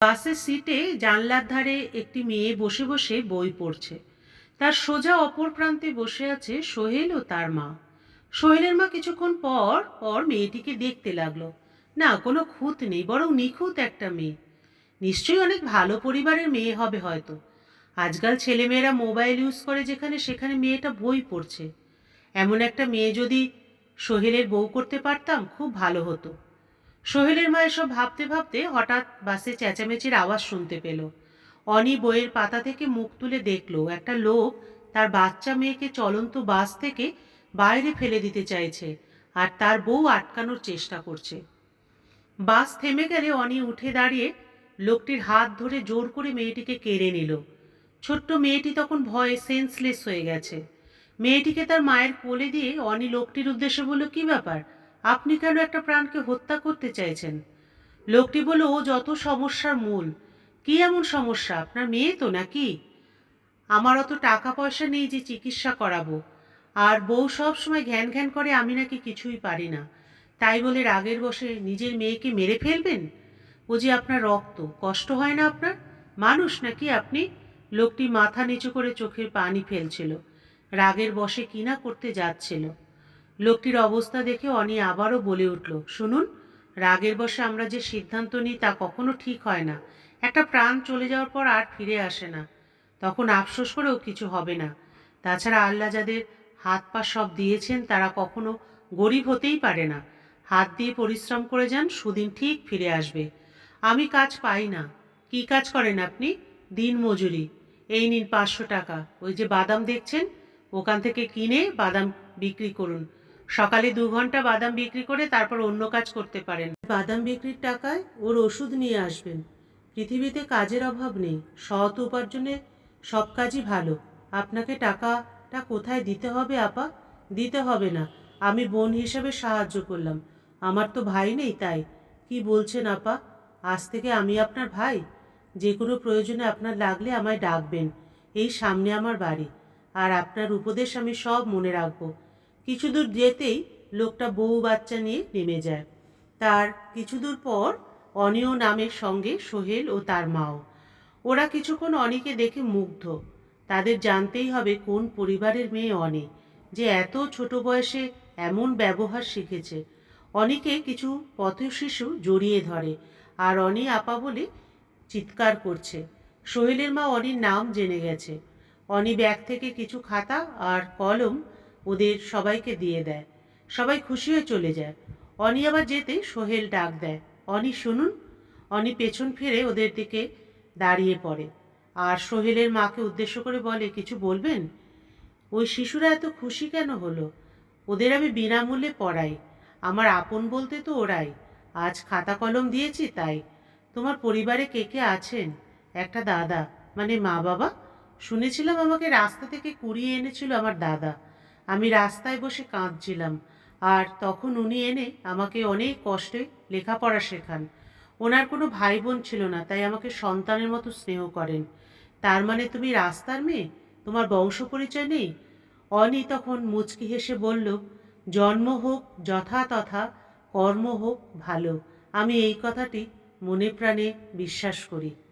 বাসের সিটে জানলার ধারে একটি মেয়ে বসে বসে বই পড়ছে। তার সোজা অপর প্রান্তে বসে আছে সোহেল ও তার মা। সোহেলের মা কিছুক্ষণ পর পর মেয়েটিকে দেখতে লাগল। না, কোনো খুঁত নেই, বরং নিখুঁত একটা মেয়ে। নিশ্চয়ই অনেক ভালো পরিবারের মেয়ে হবে হয়তো। আজকাল ছেলেমেয়েরা মোবাইল ইউজ করে যেখানে সেখানে মেয়েটা বই পড়ছে। এমন একটা মেয়ে যদি সোহেলের বউ করতে পারতাম, খুব ভালো হতো। সোহেলের মা এসব ভাবতে ভাবতে হঠাৎ বাসে চেঁচামেচির আওয়াজ শুনতে পেল। অনি বইয়ের পাতা থেকে মুখ তুলে দেখল, একটা লোক তার বাচ্চা মেয়েকে চলন্ত বাস থেকে বাইরে ফেলে দিতে চাইছে আর তার বউ আটকানোর চেষ্টা করছে। বাস থেমে গেলে অনি উঠে দাঁড়িয়ে লোকটির হাত ধরে জোর করে মেয়েটিকে কেড়ে নিল। ছোট্ট মেয়েটি তখন ভয়ে সেন্সলেস হয়ে গেছে। মেয়েটিকে তার মায়ের কোলে দিয়ে অনি লোকটির উদ্দেশ্যে বলল, কি ব্যাপার? আপনি কেন একটা প্রাণকে হত্যা করতে চাইছেন? লোকটি বলল, ও যত সমস্যার মূল। কি এমন সমস্যা? আপনার মেয়ে তো নাকি? আমার অত টাকা পয়সা নেই যে চিকিৎসা করাবো। আর বউ সব সময় ঘ্যান ঘ্যান করে, আমি নাকি কিছুই পারি না। তাই বলে রাগের বসে নিজের মেয়েকে মেরে ফেলবেন? ও যে আপনার রক্ত, কষ্ট হয় না আপনার? মানুষ নাকি আপনি? লোকটি মাথা নিচু করে চোখের পানি ফেলছিল। রাগের বসে কিনা করতে যাচ্ছিল। লোকটির অবস্থা দেখে অনি আবারও বলে উঠল, শুনুন, রাগের বসে আমরা যে সিদ্ধান্ত নিই তা কখনো ঠিক হয় না। একটা প্রাণ চলে যাওয়ার পর আর ফিরে আসে না। তখন আফসোস করেও কিছু হবে না। তাছাড়া আল্লাহ যাদের হাত পা সব দিয়েছেন, তারা কখনো গরিব হতেই পারে না। হাত দিয়ে পরিশ্রম করে যান, সুদিন ঠিক ফিরে আসবে। আমি কাজ পাই না। কি কাজ করেন আপনি? দিন মজুরি। এই নিন পাঁচশো টাকা। ওই যে বাদাম দেখছেন, ওখান থেকে কিনে বাদাম বিক্রি করুন। সকালে দু ঘণ্টা বাদাম বিক্রি করে তারপর অন্য কাজ করতে পারেন। বাদাম বিক্রির টাকায় ওর ওষুধ নিয়ে আসবেন। পৃথিবীতে কাজের অভাব নেই। সৎ উপার্জনে সব কাজই ভালো। আপনাকে টাকাটা কোথায় দিতে হবে, আপা? দিতে হবে না। আমি বোন হিসেবে সাহায্য করলাম। আমার তো ভাই নেই তাই। কি বলছেন, আপা? আজ থেকে আমি আপনার ভাই? যে কোনো প্রয়োজনে আপনার লাগলে আমায় ডাকবেন। এই সামনে আমার বাড়ি। আর আপনার উপদেশ আমি সব মনে রাখব। কিছু দূর যেতেই লোকটা বউ বাচ্চা নিয়ে নেমে যায়। তার কিছু দূর পর অনিয় নামের সঙ্গে সোহেল ও তার মাও। ওরা কিছুক্ষণ অনিকে দেখে মুগ্ধ। তাদের জানতেই হবে কোন পরিবারের মেয়ে অনি, যে এত ছোট বয়সে এমন ব্যবহার শিখেছে। অনিকে কিছু পথশিশু জড়িয়ে ধরে, আর অনি আপা বলে চিৎকার করছে। সোহেলের মা অনির নাম জেনে গেছে। অনি ব্যাগ থেকে কিছু খাতা আর কলম ওদের সবাইকে দিয়ে দেয়। সবাই খুশি হয়ে চলে যায়। অনি আবার যেতে সোহেল ডাক দেয়। অনি, শুনুন। অনি পেছন ফিরে ওদের দিকে দাঁড়িয়ে পড়ে আর সোহেলের মাকে উদ্দেশ্য করে বলে, কিছু বলবেন? ওই শিশুরা এত খুশি কেন হলো? ওদের আমি বিনামূল্যে পড়াই। আমার আপন বলতে তো ওরাই। আজ খাতা কলম দিয়েছি তাই। তোমার পরিবারে কে কে আছেন? একটা দাদা মানে মা বাবা? শুনেছিলাম আমাকে রাস্তা থেকে কুড়িয়ে এনেছিল আমার দাদা। আমি রাস্তায় বসে কাঁদছিলাম, আর তখন উনি এনে আমাকে অনেক কষ্টে লেখাপড়া শেখান। ওনার কোনো ভাই বোন ছিল না, তাই আমাকে সন্তানের মতো স্নেহ করেন। তার মানে তুমি রাস্তার মেয়ে? তোমার বংশ পরিচয় নেই? অনি তখন মুচকি হেসে বলল, জন্ম হোক যথা তথা, কর্ম হোক ভালো। আমি এই কথাটি মনে প্রাণে বিশ্বাস করি।